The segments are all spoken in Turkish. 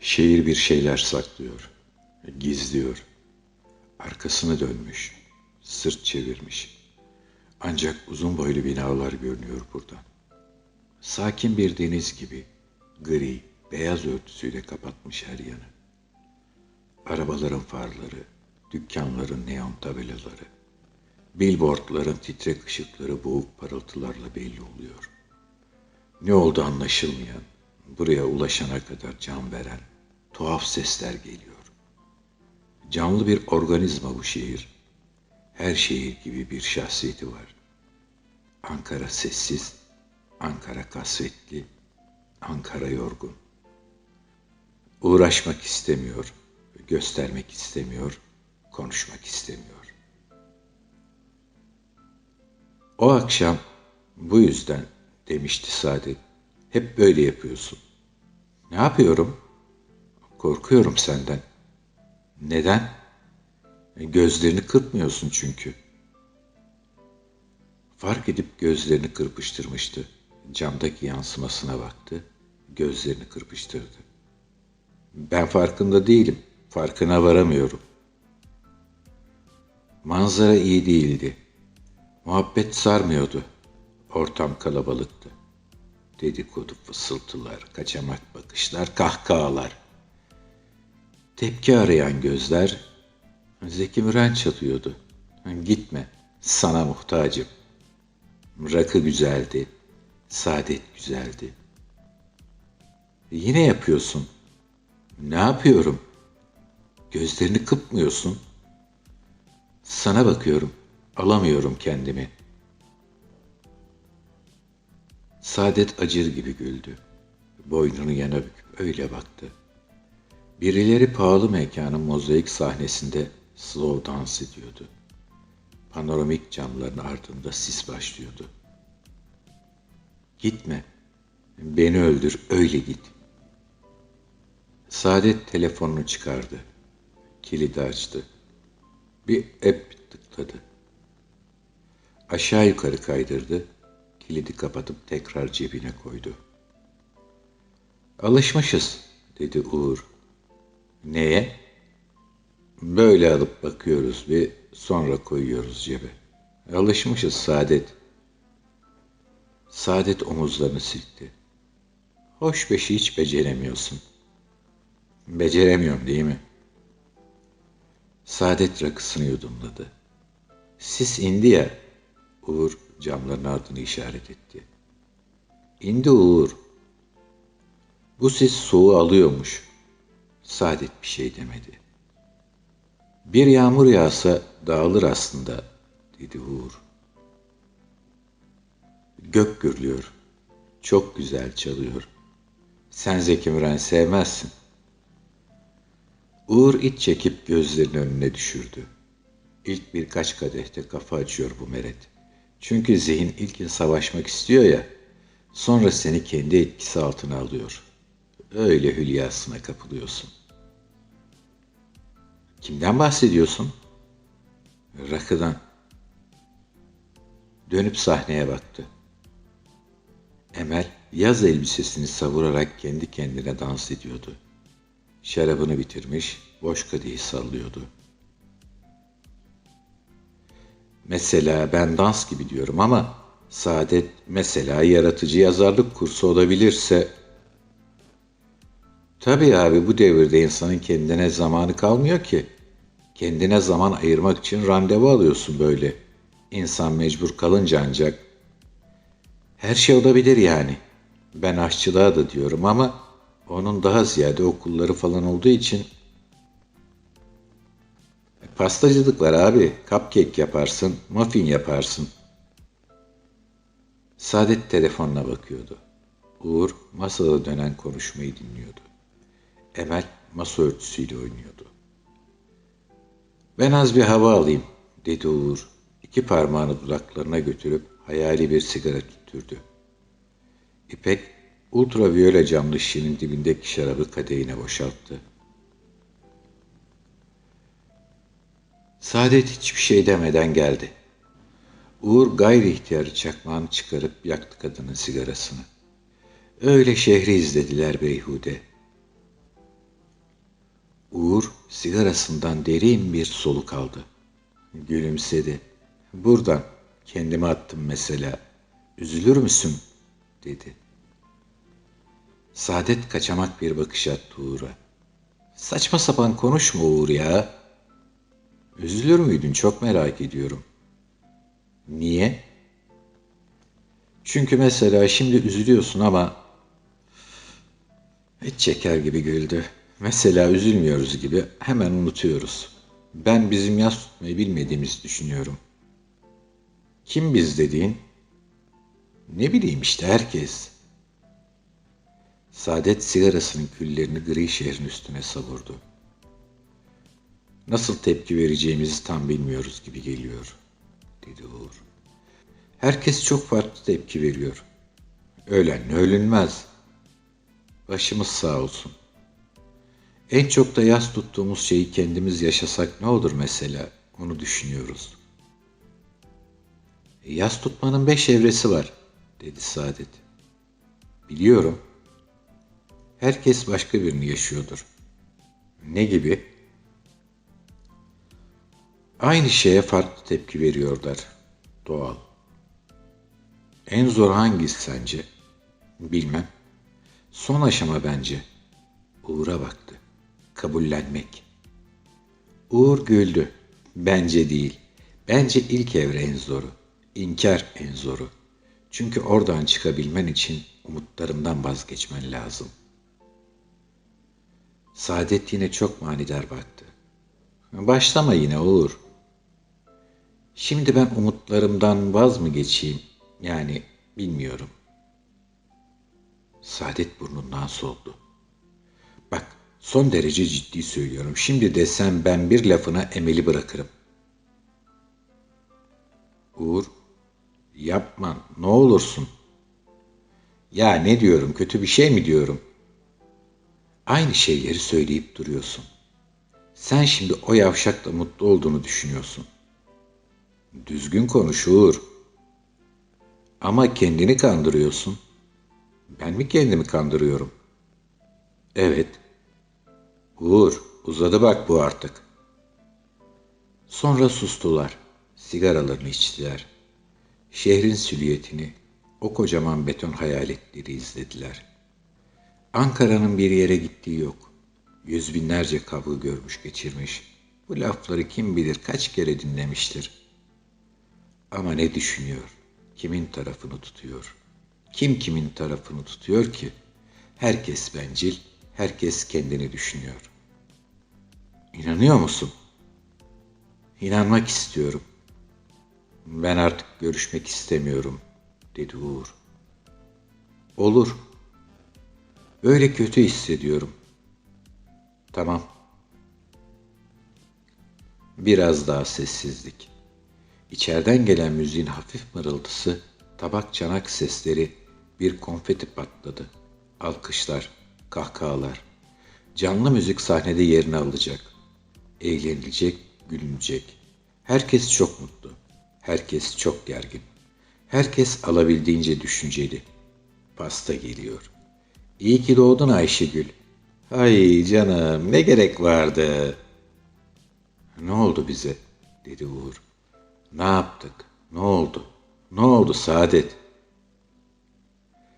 Şehir bir şeyler saklıyor, gizliyor. Arkasını dönmüş, sırt çevirmiş. Ancak uzun boylu binalar görünüyor buradan. Sakin bir deniz gibi gri, beyaz örtüsüyle kapatmış her yanı. Arabaların farları, dükkanların neon tabelaları, billboardların titrek ışıkları boğuk parıltılarla belli oluyor. Ne oldu anlaşılmayan, buraya ulaşana kadar can veren tuhaf sesler geliyor. Canlı bir organizma bu şehir. Her şehir gibi bir şahsiyeti var. Ankara sessiz, Ankara kasvetli, Ankara yorgun. Uğraşmak istemiyor, göstermek istemiyor, konuşmak istemiyor. O akşam bu yüzden demişti Saadet. Hep böyle yapıyorsun. Ne yapıyorum? Korkuyorum senden. Neden? E, gözlerini kırpmıyorsun çünkü. Fark edip gözlerini kırpıştırmıştı. Camdaki yansımasına baktı. Gözlerini kırpıştırdı. Ben farkında değilim. Farkına varamıyorum. Manzara iyi değildi. Muhabbet sarmıyordu. Ortam kalabalıktı. Dedikodu fısıltılar, kaçamak bakışlar, kahkahalar. Tepki arayan gözler Zeki Müren çalıyordu. Gitme, sana muhtacım. Rakı güzeldi, saadet güzeldi. Yine yapıyorsun. Ne yapıyorum? Gözlerini kıpmıyorsun. Sana bakıyorum, alamıyorum kendimi. Saadet acır gibi güldü. Boynunu yana büküp öyle baktı. Birileri pahalı mekanın mozaik sahnesinde slow dans ediyordu. Panoramik camların ardında sis başlıyordu. Gitme, beni öldür, öyle git. Saadet telefonunu çıkardı. Kilidi açtı. Bir app tıkladı. Aşağı yukarı kaydırdı. Kilidi kapatıp tekrar cebine koydu. Alışmışız, dedi Uğur. Neye? Böyle alıp bakıyoruz ve sonra koyuyoruz cebe. Alışmışız Saadet. Saadet omuzlarını silkti. Hoş beşi hiç beceremiyorsun. Beceremiyorum değil mi? Saadet rakısını yudumladı. Sis indi ya. Uğur camların ardını işaret etti. İndi Uğur. Bu sis soğuğu alıyormuş. Saadet bir şey demedi. Bir yağmur yağsa dağılır aslında, dedi Uğur. Gök gürlüyor. Çok güzel çalıyor. Sen Zeki Müren sevmezsin. Uğur iç çekip gözlerini önüne düşürdü. İlk birkaç kadehte kafa açıyor bu meret. Çünkü zihin ilkin savaşmak istiyor ya, sonra seni kendi etkisi altına alıyor. Öyle hülyasına kapılıyorsun. Kimden bahsediyorsun? Rakıdan. Dönüp sahneye baktı. Emel yaz elbisesini savurarak kendi kendine dans ediyordu. Şarabını bitirmiş, boş kadehi sallıyordu. Mesela ben dans gibi diyorum ama Saadet mesela yaratıcı yazarlık kursu olabilirse Tabii abi bu devirde insanın kendine zamanı kalmıyor ki. Kendine zaman ayırmak için randevu alıyorsun böyle. İnsan mecbur kalınca ancak. Her şey olabilir yani. Ben aşçılığa da diyorum ama onun daha ziyade okulları falan olduğu için Pastacılık var abi. Cupcake yaparsın, muffin yaparsın. Saadet telefonuna bakıyordu. Uğur masada dönen konuşmayı dinliyordu. Emel masa örtüsüyle oynuyordu. Ben az bir hava alayım, dedi Uğur. İki parmağını dudaklarına götürüp hayali bir sigara tüttürdü. İpek, ultraviyole camlı şişenin dibindeki şarabı kadehine boşalttı. Saadet hiçbir şey demeden geldi. Uğur gayri ihtiyarı çakmağını çıkarıp yaktı kadının sigarasını. Öyle şehri izlediler beyhude. Sigarasından derin bir soluk aldı. Gülümsedi. Buradan kendimi attım mesela. Üzülür müsün? dedi. Saadet kaçamak bir bakış attı Uğur'a. Saçma sapan konuşma Uğur ya. Üzülür müydün çok merak ediyorum. Niye? Çünkü mesela şimdi üzülüyorsun ama hiç çeker gibi güldü. Mesela üzülmüyoruz gibi hemen unutuyoruz. Ben bizim yaz tutmayı bilmediğimizi düşünüyorum. Kim biz dediğin? Ne bileyim işte herkes. Saadet sigarasının küllerini gri şehrin üstüne savurdu. Nasıl tepki vereceğimizi tam bilmiyoruz gibi geliyor, dedi Uğur. Herkes çok farklı tepki veriyor. Ölen ölünmez. Başımız sağ olsun. En çok da yas tuttuğumuz şeyi kendimiz yaşasak ne olur mesela? Onu düşünüyoruz. E, yas tutmanın beş evresi var, dedi Saadet. Biliyorum. Herkes başka birini yaşıyordur. Ne gibi? Aynı şeye farklı tepki veriyorlar. Doğal. En zor hangisi sence? Bilmem. Son aşama bence. Uğur'a baktı. Kabullenmek. Uğur güldü. Bence değil. Bence ilk evre en zoru. İnkar en zoru. Çünkü oradan çıkabilmen için umutlarından vazgeçmen lazım. Saadet yine çok manidar baktı. Başlama yine Uğur. Şimdi ben umutlarımdan vaz mı geçeyim? Yani bilmiyorum. Saadet burnundan soldu. Son derece ciddi söylüyorum. Şimdi desem ben bir lafına emeli bırakırım. Uğur, yapma ne olursun. Ya ne diyorum kötü bir şey mi diyorum? Aynı şeyleri söyleyip duruyorsun. Sen şimdi o yavşakla mutlu olduğunu düşünüyorsun. Düzgün konuş Uğur. Ama kendini kandırıyorsun. Ben mi kendimi kandırıyorum? Evet. Uğur, uzadı bak bu artık. Sonra sustular. Sigaralarını içtiler. Şehrin silüetini, o kocaman beton hayaletleri izlediler. Ankara'nın bir yere gittiği yok. Yüz binlerce kavga görmüş geçirmiş. Bu lafları kim bilir kaç kere dinlemiştir. Ama ne düşünüyor? kimin tarafını tutuyor? Kim kimin tarafını tutuyor ki? Herkes bencil, herkes kendini düşünüyor. İnanıyor musun? İnanmak istiyorum. Ben artık görüşmek istemiyorum, dedi Uğur. Olur. Öyle kötü hissediyorum. Tamam. Biraz daha sessizlik. İçeriden gelen müziğin hafif mırıltısı, tabak çanak sesleri, bir konfeti patladı. Alkışlar, kahkahalar. Canlı müzik sahnede yerini alacak. Eğlenilecek, gülünecek. Herkes çok mutlu. Herkes çok gergin. Herkes alabildiğince düşünceli. Pasta geliyor. İyi ki doğdun Ayşegül. Ay canım ne gerek vardı. Ne oldu bize? dedi Uğur. Ne yaptık? Ne oldu? Ne oldu Saadet?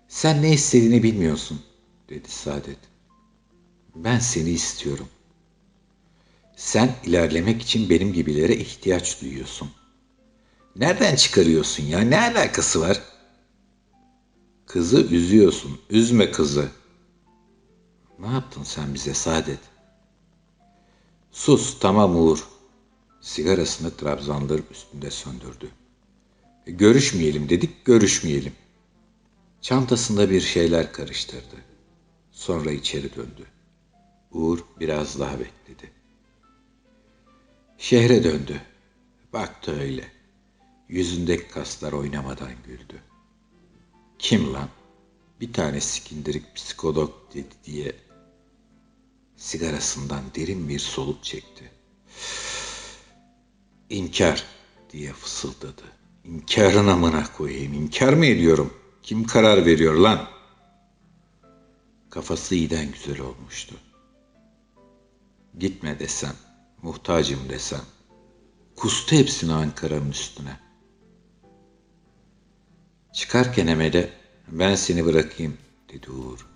Sen ne istediğini bilmiyorsun, dedi Saadet. Ben seni istiyorum. Sen ilerlemek için benim gibilere ihtiyaç duyuyorsun. Nereden çıkarıyorsun ya? Ne alakası var? Kızı üzüyorsun. Üzme kızı. Ne yaptın sen bize Saadet? Sus tamam Uğur. Sigarasını trabzanların üstünde söndürdü. E, görüşmeyelim dedik, görüşmeyelim. Çantasında bir şeyler karıştırdı. Sonra içeri döndü. Uğur biraz daha bekledi. Şehre döndü. Baktı öyle. Yüzündeki kaslar oynamadan güldü. Kim lan? Bir tane sikindirik psikolog dedi diye sigarasından derin bir soluk çekti. İnkar diye fısıldadı. İnkarın amına koyayım. İnkar mı ediyorum? Kim karar veriyor lan? Kafası iyiden güzel olmuştu. Gitme desem, muhtacım desem. Kustu hepsini Ankara'nın üstüne. Çıkarken Emel'e ben seni bırakayım dedi Uğur.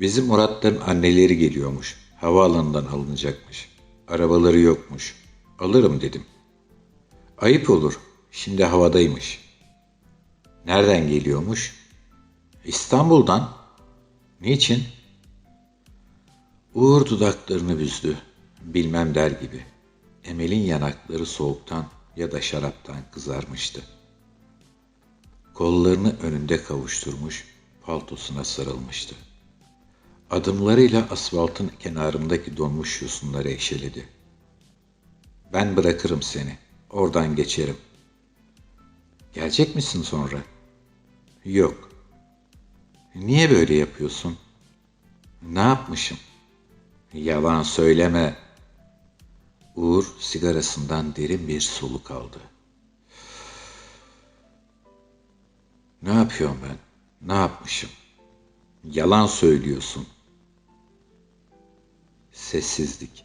Bizim Muratların anneleri geliyormuş. Havaalanından alınacakmış. Arabaları yokmuş. Alırım dedim. Ayıp olur. Şimdi havadaymış. Nereden geliyormuş? İstanbul'dan. Niçin? Uğur dudaklarını büzdü. Bilmem der gibi. Emel'in yanakları soğuktan ya da şaraptan kızarmıştı. Kollarını önünde kavuşturmuş, paltosuna sarılmıştı. Adımlarıyla asfaltın kenarındaki donmuş yosunları eşeledi. Ben bırakırım seni. Oradan geçerim. Gelecek misin sonra? Yok. Niye böyle yapıyorsun? Ne yapmışım? Yalan söyleme. Uğur sigarasından derin bir soluk aldı. Ne yapıyorum ben? Ne yapmışım? Yalan söylüyorsun. Sessizlik.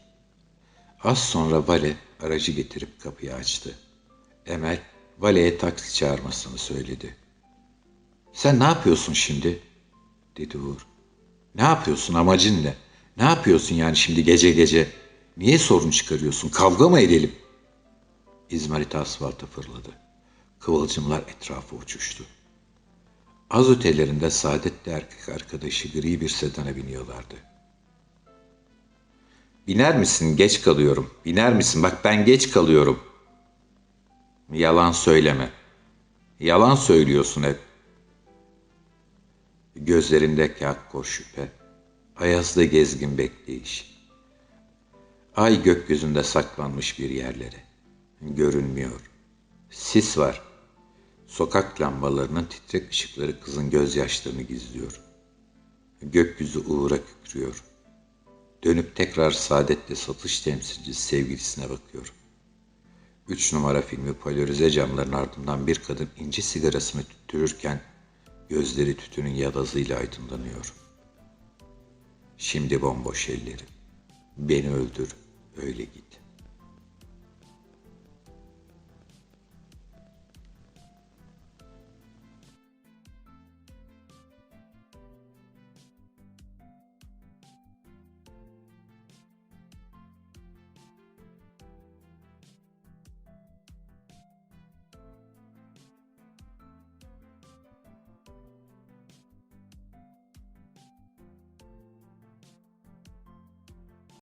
Az sonra Vale aracı getirip kapıyı açtı. Emel Vale'ye taksi çağırmasını söyledi. Sen ne yapıyorsun şimdi? dedi Uğur. Ne yapıyorsun amacın ne? Ne yapıyorsun yani şimdi gece gece? Niye sorun çıkarıyorsun? Kavga mı edelim? İzmarit asfalta fırladı. Kıvılcımlar etrafa uçuştu. Az ötelerinde Saadet'le erkek arkadaşı gri bir sedana biniyorlardı. Biner misin? Geç kalıyorum. Biner misin? Bak ben geç kalıyorum. Yalan söyleme. Yalan söylüyorsun hep. Gözlerindeki akkor şüphe. Ayazda gezgin bekleyiş. Ay gökyüzünde saklanmış bir yerlere. Görünmüyor. Sis var. Sokak lambalarının titrek ışıkları kızın gözyaşlarını gizliyor. Gökyüzü uğura kükrüyor. Dönüp tekrar saadetle satış temsilcisi sevgilisine bakıyor. Üç numara filmi polarize camların ardından bir kadın ince sigarasını tüttürürken gözleri tütünün yadazıyla aydınlanıyor. Şimdi bomboş elleri. Beni öldür, öyle git.